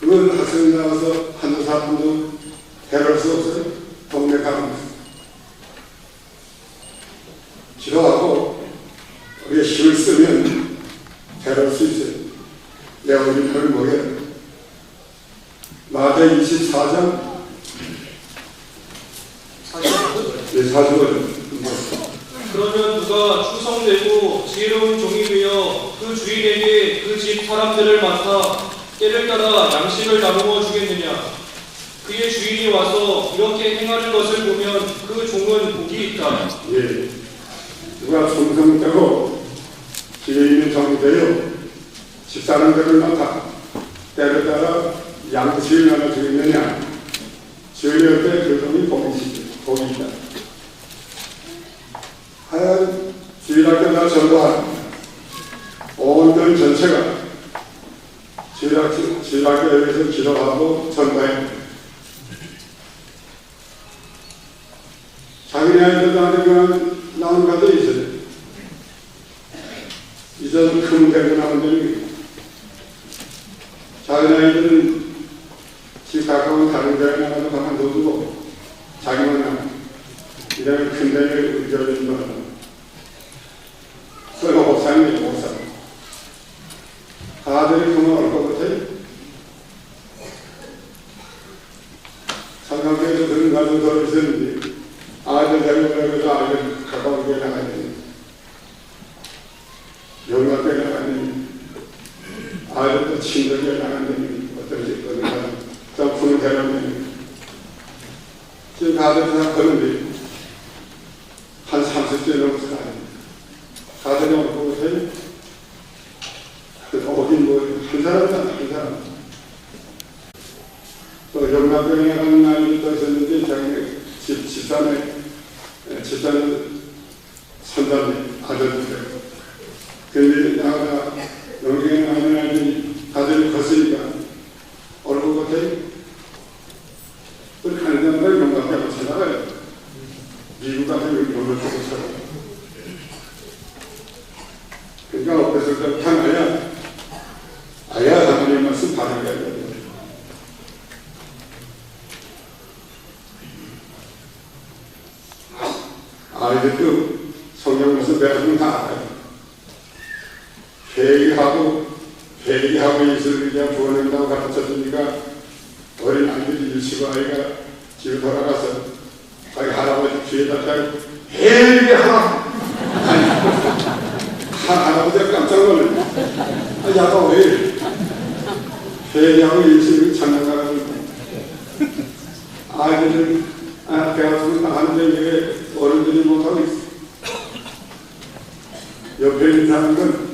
그건 학생 나와서 한두 사람도 해볼 수 없어요. 동네 가면. 기도하고 우리가 힘을 쓰면 해볼 수 있어요. 내가 우리 별 뭐게 마태 24장 예, 45절 그러면 누가 충성되고 지혜로운 종이 되어 그 주인에게 그 집 사람들을 맡아 때를 따라 양식을 나누어 주겠느냐? 그의 주인이 와서 이렇게 행하는 것을 보면 그 종은 복이 있다. 예, 누가 충성되고 지혜 있는 정이 되어 집사람들을 맡아 때를 따라 양식을 나눠 주겠느냐 주인한테 그 돈이 복이시, 복이 있다 하얀 주일학교 나 전도한 온전 전체가 주일학교, 주일학교에서 기도하고 전도해. 자기네 아이들도 아니면 나온 가도 있어요. 이전 큰 데고 나온 데는 자기네 아이들은 집 가까운 다른 데에 나가서 가만 둬두고 자기만 나 이런 큰 데를 의존하는 거는 설마 목사님이 목사 아들이 그만 올것 같아요. 가정 더 있었는데 아들 데리고 아들 가까운 데 나가야 되니 영락에 나가니? 아들도 친구에 나가니? 어떤 짓거리가 점프는 되는 지금 아들 다 그런데 한 30대 넘어서 아들이 오고 오세요? 어딘 뭐한 사람도 한 사람. 또 영락병에 가는 날이 또 있었는데 자기 집, 집사람의 집사람 선자님 아들들 근데 나가 가는 날이 다들 컸으니까 얼굴 같아요 우리 가는 데마다 영락병을 찾아가요. 미국 가서 영락병을 찾아가요? 그러니까 어디서 그 하나야 아야 하나님 말씀 받은 게 아니라 아이들도 성경에서 배우면 다 알아요. 회개하고 회개하고 예수를 그냥 구원한다고 가르쳐주니까 어린 아이들이 일치고 아이가 집에 돌아가서 자기 할아버지 뒤에다 대고 하- 할아버지가 깜짝 놀래 아, 야가 왜 이래? 회개하고 예수를 장난하는 아이들은 아, 배웠으면 나가는데 왜 어른들 이 못하고 있어? 옆에 있는 사람은